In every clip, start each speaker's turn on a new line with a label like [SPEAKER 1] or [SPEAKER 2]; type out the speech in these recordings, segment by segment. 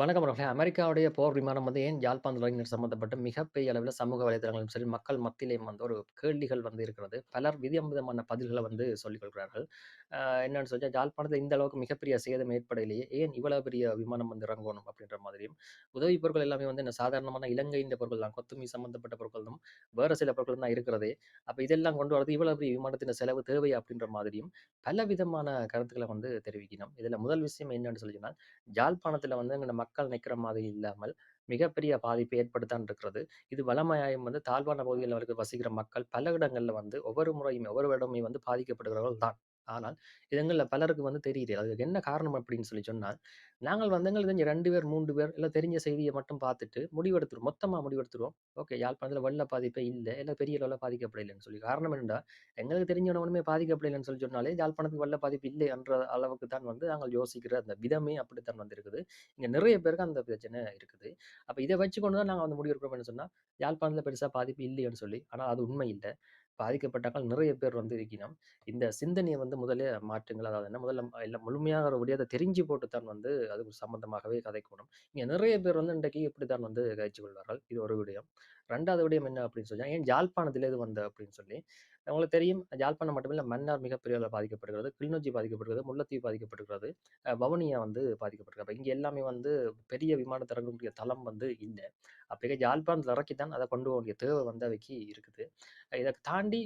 [SPEAKER 1] வணக்கம் அவர்களே. அமெரிக்காவுடைய போர் விமானம் வந்து ஏன் யாழ்ப்பாணம் வழங்கினர் சம்பந்தப்பட்ட மிகப்பெரிய அளவில் சமூக வலைதளங்களும் சரி, மக்கள் மத்தியிலேயும் வந்து ஒரு கேள்விகள் வந்து இருக்கிறது. பலர் விதம் விதமான பதில்களை வந்து சொல்லிக்கொள்கிறார்கள் என்னன்னு சொன்னா, யாழ்ப்பாணத்தில இந்த அளவுக்கு மிகப்பெரிய சேதம் ஏற்படையிலேயே, ஏன் இவ்வளவு பெரிய விமானம் வந்து இறங்கணும் அப்படின்ற மாதிரியும், உதவி பொருட்கள் எல்லாமே வந்து என்ன சாதாரணமான இலங்கையின் பொருட்கள் தான். கொத்துமி சம்பந்தப்பட்ட பொருட்கள் தான். வேறு சில பொருட்கள் தான் இருக்கிறதே. அப்போ இதெல்லாம் கொண்டு வரது இவ்வளவு பெரிய விமானத்தின் செலவு தேவை அப்படின்ற மாதிரியும், பல விதமான கருத்துக்களை வந்து தெரிவிக்கணும். இதுல முதல் விஷயம் என்னன்னு சொல்லி சொன்னால், யாழ்ப்பாணத்தில வந்து மக்கள் மக்கள் நிற்கிற மாதிரி இல்லாமல், மிகப்பெரிய பாதிப்பை ஏற்படுத்தான் இருக்கிறது. இது வளமயம் வந்து தாழ்வான பகுதிகளில் வந்து வசிக்கிற மக்கள் பல இடங்கள்ல வந்து ஒவ்வொரு முறையும் ஒவ்வொரு வருடமே வந்து பாதிக்கப்படுகிறவர்கள் தான். ஆனால், இதுங்களில் பலருக்கு வந்து தெரியுது. அதுக்கு என்ன காரணம் அப்படின்னு சொல்லி சொன்னால், நாங்கள் வந்து எங்களுக்கு தெரிஞ்ச ரெண்டு பேர், மூன்று பேர் இல்லை தெரிஞ்ச செய்தியை மட்டும் பார்த்துட்டு முடிவெடுத்துருவோம். மொத்தமாக முடிவெடுத்துருவோம். ஓகே யாழ்ப்பாணத்தில் வெள்ள பாதிப்பே இல்லை இல்லை பெரிய அளவில் பாதிக்கப்படலைன்னு சொல்லி. காரணம் என்னன்னா, எங்களுக்கு தெரிஞ்சவன பாதிக்கப்படலைன்னு சொல்லி சொன்னாலே, யாழ்ப்பாணத்துக்கு வெள்ள பாதிப்பு இல்லை என்ற அளவுக்கு தான் வந்து நாங்கள் யோசிக்கிற அந்த விதமே அப்படித்தான் வந்து இருக்குது. நிறைய பேருக்கு அந்த பிரச்சனை இருக்குது. அப்போ இதை வச்சு வச்சுக்கொண்டு தான் நாங்கள் வந்து முடிவெடுக்கிறோம் சொன்னால் யாழ்ப்பாணத்தில் பெருசாக பாதிப்பு இல்லைன்னு சொல்லி. ஆனால் அது உண்மை இல்லை பாதிக்கப்பட்டாக்கள் நிறைய பேர் வந்து இருக்கணும் இந்த சிந்தனையை வந்து முதலே மாற்றுங்கள். அதாவது என்ன முதல்ல எல்லாம் முழுமையாக ஒரு தெரிஞ்சு போட்டு தான் வந்து அது சம்மந்தமாகவே கதைக்கணும். இங்க நிறைய பேர் வந்து இன்றைக்கு இப்படித்தான் வந்து கழிச்சு கொள்வார்கள். இது ஒரு விடயம். ரெண்டாவது விடயம் என்ன அப்படின்னு சொன்னா, ஏன் ஜாழ்ப்பாணத்தில் இது வந்த அப்படின்னு சொல்லி. உங்களுக்கு தெரியும் ஜாழ்ப்பாணம் மட்டுமில்ல மன்னார் மிகப்பெரிய அளவில் பாதிக்கப்படுகிறது. கிளிநொச்சி பாதிக்கப்படுகிறது. முல்லைத்தீவு பாதிக்கப்படுகிறது. அ வவுனியா வந்து பாதிக்கப்படுகிறது அப்போ இங்கே எல்லாமே வந்து பெரிய விமானத்த இறக்கக்கூடிய தளம் வந்து இல்லை அப்படியே யாழ்ப்பாணத்தில இறக்கி தான் அதை கொண்டு போக வேண்டிய தேவை வந்து அவைக்கு இருக்குது. இதை தாண்டி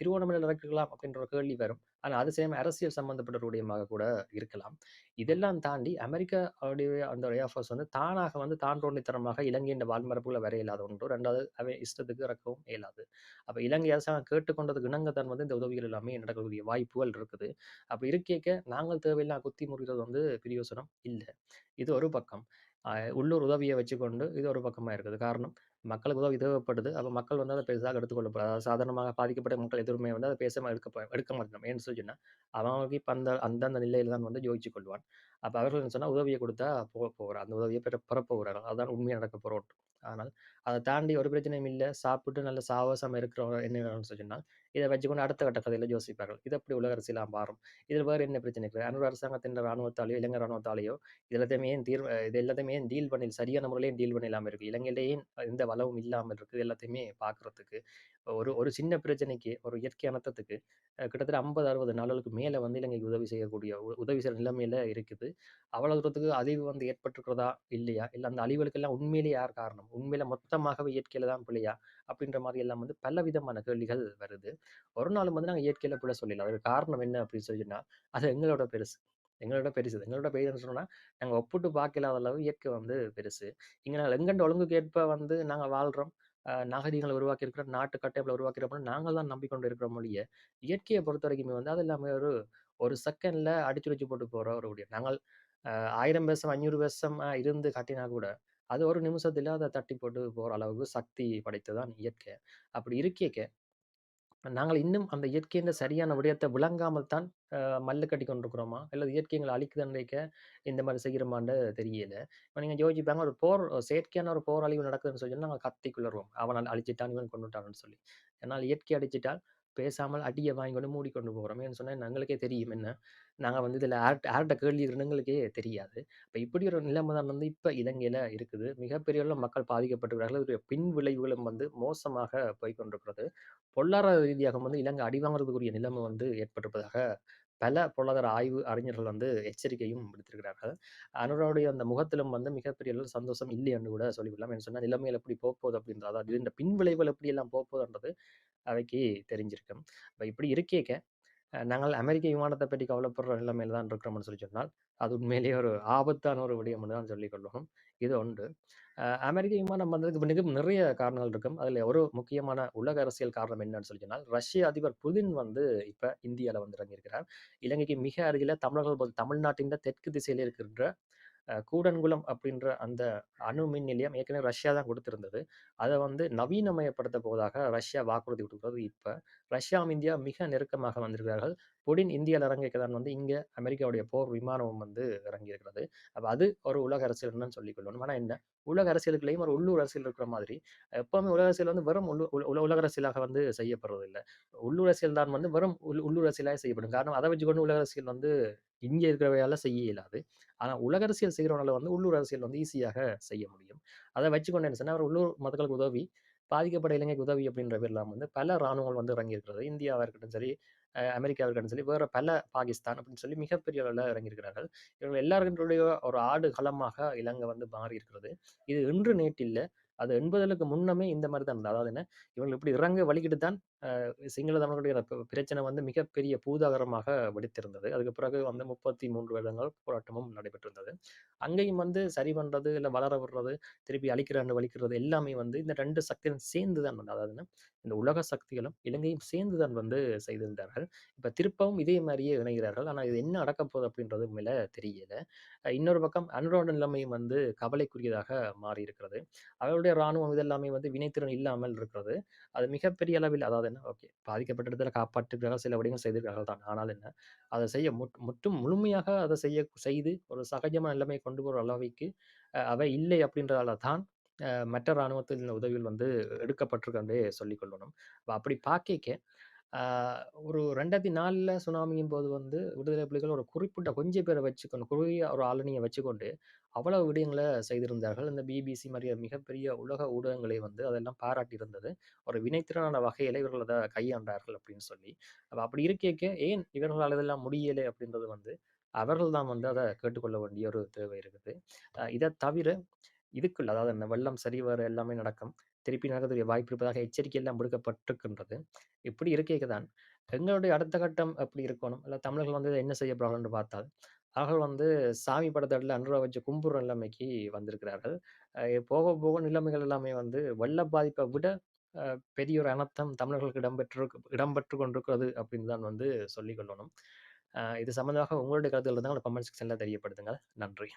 [SPEAKER 1] திருவோணமலையில் இறக்கலாம் அப்படின்ற ஒரு கேள்வி வரும். ஆனா அது சேம் அரசியல் சம்மந்தப்பட்ட ஒரு விடயமாக கூட இருக்கலாம். இதெல்லாம் தாண்டி அமெரிக்கா உடைய அந்த ஏர்ஃபோர்ஸ் வந்து தானாக வந்து தான் தோன்றித்தனமாக இலங்கையின் வான்மரப்புக்குள்ள வர இயலாத ஒன்று. 2வது அவை இஷ்டத்துக்கு இறக்கவும் இயலாது. அப்ப இலங்கை அரசாங்கம் கேட்டுக்கொண்டதுக்கு இணங்க தான் வந்து இந்த உதவிகள் எல்லாமே நடக்கக்கூடிய வாய்ப்புகள் இருக்குது. அப்படி இருக்கேக்க நாங்கள் தேவையில்லாம குத்தி முறிகிறது வந்து பிரயோசனம் இல்ல. இது ஒரு பக்கம். உள்ளூர் உதவிய வச்சுக்கொண்டு இது ஒரு பக்கமா இருக்குது. காரணம் மக்களுக்கு உதவி தேவைப்படுது. அப்போ மக்கள் வந்து அதை பெருசாக எடுத்துக்கொள்ளப்படாது. அதாவது சாதாரணமாக பாதிக்கப்பட்ட மக்கள் எதிர்மே வந்து அதை பேசாம எடுக்க எடுக்க மாட்டோம். ஏன்னு சொல்லி சொன்னால் அவன் இப்போ அந்த அந்தந்த நிலையில் தான் வந்து யோசிச்சுக் கொள்வான். அப்போ அவர்கள் என்ன சொன்னால் உதவியை கொடுத்தா போ போகிறார் அந்த உதவியை பெற பெறப் போகிறார்கள். அதான் உண்மையாக நடக்க போகிறோம் ஆனால், அதை தாண்டி ஒரு பிரச்சனையும் இல்லை சாப்பிட்டு நல்ல சாவசமா இருக்கிறவங்க என்ன சொன்னால் இதை வச்சுக்கொண்டு அடுத்த கட்ட கதையில் யோசிப்பார்கள். இது எப்படி உலக அரசியலாம் மாறும்? இதில் வேறு என்ன பிரச்சனை இருக்குது? அன்னொரு அரசாங்கத்தின் ராணுவத்தாலேயோ, இலங்கை ராணுவத்தாலேயோ இது எல்லாத்தையுமே ஏன் தீர்வு இது எல்லாத்தையுமே டீல் பண்ணி சரியான முறையிலையும் டீல் பண்ண இருக்குது இலங்கையிலேயே எந்த வளமும் இல்லாமல் இருக்குது. எல்லாத்தையுமே பார்க்குறதுக்கு ஒரு ஒரு சின்ன பிரச்சனைக்கு, ஒரு இயற்கை அனத்தத்துக்கு கிட்டத்தட்ட 50, 60 நாடுகளுக்கு மேலே வந்து இலங்கைக்கு உதவி செய்யக்கூடிய உதவி செய்கிற நிலைமையில் இருக்குது. அவ்வளவு தூரத்துக்கு அழிவு வந்து ஏற்பட்டிருக்கிறதா? இல்லையா? இல்ல அந்த அழிவுகளுக்கெல்லாம் உண்மையிலேயே யார் காரணம்? உண்மையில மொத்தமாகவே இயற்கையில தான் பிள்ளையா அப்படின்ற மாதிரி எல்லாம் வந்து பல விதமான கேள்விகள் வருது. ஒரு நாளும் வந்து நாங்க இயற்கையில பிள்ளை சொல்லலாம் அதுக்கு காரணம் என்ன அப்படின்னு சொல்லி அது எங்களோட பெருசு. எங்களோட பெருசு. எங்களோட பெருசுன்னு சொன்னா, நாங்கள் ஒப்பிட்டு பார்க்கலாத அளவு இயற்கை வந்து பெருசு. இங்கே நாங்கள் எங்கண்ட ஒழுங்குக்கேற்ப வந்து நாங்கள் வாழ்கிறோம் நாகரிகங்களை உருவாக்கி இருக்கிறோம். நாட்டு கட்டமைப்பில் உருவாக்கிறோம்னு நாங்கள் தான் நம்பிக்கொண்டு இருக்கிறோம் இயற்கையை பொறுத்த வரைக்குமே வந்து அது எல்லாமே ஒரு ஒரு செகண்டில் அடிச்சு வச்சு போட்டு போகிற ஒரு முடியும் நாங்கள் ஆயிரம் வருஷம், 500 வருஷம் இருந்து கட்டினா கூட, அது ஒரு நிமிஷத்தில் அதை தட்டி போட்டு போகிற அளவுக்கு சக்தி படைத்தது தான் இயற்கை. அப்படி இருக்கேக்க, நாங்கள் இன்னும் அந்த இயற்கையின் சரியான விடயத்தை விளங்காமல் தான் மல்லு கட்டி கொண்டிருக்கிறோமா? அல்லது இயற்கை எங்கள நினைக்க இந்த மாதிரி செய்கிறோமான்னு தெரியல. இப்போ நீங்க யோசிப்பாங்க ஒரு போர் செயற்கையான ஒரு போர் அழிவு நடக்குதுன்னு சொல்லி நாங்கள் கத்திக்குள்ளருவோம் கிளறுவோம். அவன் அழிச்சிட்டான், இவன் கொண்டுட்டான்னு சொல்லி. ஆனால் இயற்கை அழிச்சிட்டால் பேசாமல் அடியை வாங்கி கொண்டு மூடிக்கொண்டு போகிறோமேன்னு ஏன்னு சொன்னா எங்களுக்கே தெரியும் என்ன, நாங்கள் வந்து இதில் ஆர்ட் யார்ட்ட கேள்வி எங்களுக்கே தெரியாது. இப்போ இப்படி ஒரு நிலைமை தான் வந்து இப்போ இலங்கையில் இருக்குது. மிகப்பெரிய அளவில் மக்கள் பாதிக்கப்பட்டிருக்கிறார்கள். இதனுடைய பின் விளைவுகளும் வந்து மோசமாக போய்கொண்டிருக்கிறது பொருளாதார ரீதியாக வந்து இலங்கை அடி வாங்குறதுக்குரிய நிலைமை வந்து ஏற்பட்டிருப்பதாக பல பொருளாதார ஆய்வு அறிஞர்கள் வந்து எச்சரிக்கையும் விடுத்திருக்கிறார்கள். அனுராவுடைய அந்த முகத்திலும் வந்து மிகப்பெரிய அளவில் சந்தோஷம் இல்லை என்று கூட சொல்லிவிடலாம். என்று சொன்னால் நிலைமையில் எப்படி போகுது அப்படின்றதா அதாவது இந்த பின் விளைவுகள் எப்படியெல்லாம் போப்போதுன்றது அவைக்கு தெரிஞ்சிருக்கும். இப்போ இப்படி இருக்கேக்க, நாங்கள் அமெரிக்க விமானத்தை பற்றி கவலைப்படுற நிலைமையில தான் இருக்கிறோம்னு சொல்லி சொன்னால், அது உண்மையிலேயே ஒரு ஆபத்தான ஒரு விடயம்னு தான் சொல்லிக் கொள்ளணும். இது ஒன்று. அமெரிக்க விமானம் வந்ததுக்கு பின்னுக்கு நிறைய காரணங்கள் இருக்கும். அதில் ஒரு முக்கியமான உலக அரசியல் காரணம் என்னன்னு சொல்லி சொன்னால், ரஷ்ய அதிபர் புதின் வந்து இப்ப இந்தியால வந்து இறங்கியிருக்கிறார். இலங்கைக்கு மிக அருகில தமிழர்கள் தமிழ்நாட்டின் தெற்கு திசையில் இருக்கின்ற கூடன்குளம் அப்படின்ற அந்த அணு மின் நிலையம் ஏற்கனவே ரஷ்யா தான் கொடுத்துருந்தது அதை வந்து நவீனமயப்படுத்த போவதாக ரஷ்யா வாக்குறுதி கொடுக்கிறது இப்போ ரஷ்யாவும், இந்தியா மிக நெருக்கமாக வந்திருக்கிறார்கள். புடின் இந்தியாவில் இறங்கிக்க தான் வந்து இங்கே அமெரிக்காவுடைய போர் விமானமும் வந்து இறங்கியிருக்கிறது. அப்போ அது ஒரு உலக அரசியல்னு தான் சொல்லிக் கொள்ளணும். ஆனால் என்ன, உலக அரசியலுக்குள்ளேயும் ஒரு உள்ளூர் அரசியல் இருக்கிற மாதிரி, எப்பவுமே உலக அரசியல் வந்து வெறும் உள்ளூர் உல உலக அரசியலாக வந்து செய்யப்படுறதில்லை உள்ளூர் அரசியல் தான் வந்து வெறும் உள்ளூர் அரசியலாக செய்யப்படும். காரணம் அதை வச்சுக்கொண்டு உலக அரசியல் வந்து இங்கே இருக்கிறவையால் செய்ய இயலாது. ஆனால் உலக அரசியல் செய்றவனால வந்து உள்ளூர் அரசியல் வந்து ஈஸியாக செய்ய முடியும். அதை வச்சுக்கொண்டு என்ன சொன்னால் அவர் உள்ளூர் மக்களுக்கு உதவி, பாதிக்கப்பட்ட இலங்கைக்கு உதவி அப்படின்ற பேர்ல வந்து பல ராணுவங்கள் வந்து இறங்கியிருக்கிறது. இந்தியாவாக இருக்கட்டும் சரி, அமெரிக்காவாக இருக்கட்டும் சரி, வேற பல பாகிஸ்தான் அப்படின்னு சொல்லி மிகப்பெரிய அளவில் இறங்கியிருக்கிறார்கள். இவங்க எல்லாருடைய ஒரு ஆடுகளமாக இலங்கை வந்து மாறி இருக்கிறது இது இன்று நேற்றில்ல. அது 80களுக்கு முன்னமே இந்த மாதிரி தான் இருந்தது. அதாவது என்ன, இவங்க இப்படி இறங்க வழிகிட்டு தான் சிங்கள தமிழர்களுடைய பிரச்சனை வந்து மிகப்பெரிய பூதாகரமாக வெடித்திருந்தது. அதுக்கு பிறகு வந்து 33 வருடங்கள் போராட்டமும் நடைபெற்றிருந்தது. அங்கேயும் வந்து சரி பண்றது, இல்ல வளர விடுறது, திருப்பி அழிக்கிறாண்டு வழிக்கிறது எல்லாமே வந்து இந்த ரெண்டு சக்திகளும் சேர்ந்து தான் வந்து அதாவது இந்த உலக சக்திகளும், இலங்கையும் சேர்ந்து தான் வந்து செய்திருந்தார்கள். இப்ப திருப்பவும் இதே மாதிரியே இணைகிறார்கள். ஆனால் இது என்ன நடக்க போகுது அப்படின்றது மேலே தெரியல. இன்னொரு பக்கம் அன்றாட நிலைமையும் வந்து கவலைக்குரியதாக மாறியிருக்கிறது. அவருடைய ராணுவம் இதெல்லாமே வந்து வினைத்திறன் இல்லாமல் இருக்கிறது. அது மிகப்பெரிய அளவில் அதாவது என்ன ஓகே பாதிக்கப்பட்ட இடத்துல காப்பாற்றுகிறார்கள், சில வடிவம் செய்திருக்கிறார்கள் தான். ஆனால் என்ன, அதை செய்ய முற் முற்றும் முழுமையாக அதை செய்ய செய்து ஒரு சகஜமான நிலைமையை கொண்டு போகிற அளவைக்கு அவை இல்லை அப்படின்றதால தான் மற்ற மற்ற இந்த உதவிகள் வந்து எடுக்கப்பட்டிருக்கே சொல்லிக் கொள்ளணும். அப்படி பார்க்க ஒரு ரெண்டாயிரத்தி நாலில் சுனாமியின் போது வந்து விடுதலை புலிகள் ஒரு குறிப்பிட்ட கொஞ்சம் பேரை வச்சுக்கொண்டு குறுகிய ஒரு ஆளணிய வச்சுக்கொண்டு, அவ்வளவு விடயங்களை செய்திருந்தார்கள். இந்த பிபிசி மாதிரி மிகப்பெரிய உலக ஊடகங்களை வந்து அதெல்லாம் பாராட்டியிருந்தது. ஒரு வினைத்திறனான வகையில் இவர்கள் அதை கையாண்டார்கள் அப்படின்னு சொல்லி. அப்போ அப்படி இருக்கேக்க ஏன் இவர்களால் இதெல்லாம் முடியலை அப்படின்றது வந்து, அவர்கள் தான் வந்து அதை கேட்டுக்கொள்ள வேண்டிய ஒரு தேவை இருக்குது. இதை தவிர இதுக்குள்ள அதாவது இந்த வெள்ளம் சரிவர எல்லாமே நடக்கும். திருப்பி நடக்கக்கூடிய வாய்ப்பு இருப்பதாக எச்சரிக்கை எல்லாம் விடுக்கப்பட்டிருக்கின்றது. இப்படி இருக்கைக்கு தான், எங்களுடைய அடுத்த கட்டம் எப்படி இருக்கணும்? இல்லை தமிழர்கள் வந்து என்ன செய்ய போறாங்கன்னு பார்த்தால், அவர்கள் வந்து சாமி படத்தடல அன்றுவா வச்சு கும்புற நிலைமைக்கு வந்திருக்கிறார்கள். போக போக நிலைமைகள் எல்லாமே வந்து வெள்ள பாதிப்பை விட பெரிய ஒரு அனர்த்தம் தமிழர்களுக்கு இடம்பெற்று இடம்பெற்று கொண்டிருக்கிறது அப்படின்னு தான் வந்து சொல்லிக் கொள்ளணும். இது சம்மந்தமாக உங்களுடைய கருத்துக்கள் இருந்தா கமெண்ட் செக்ஷனில் தெரியப்படுத்துங்க. நன்றி.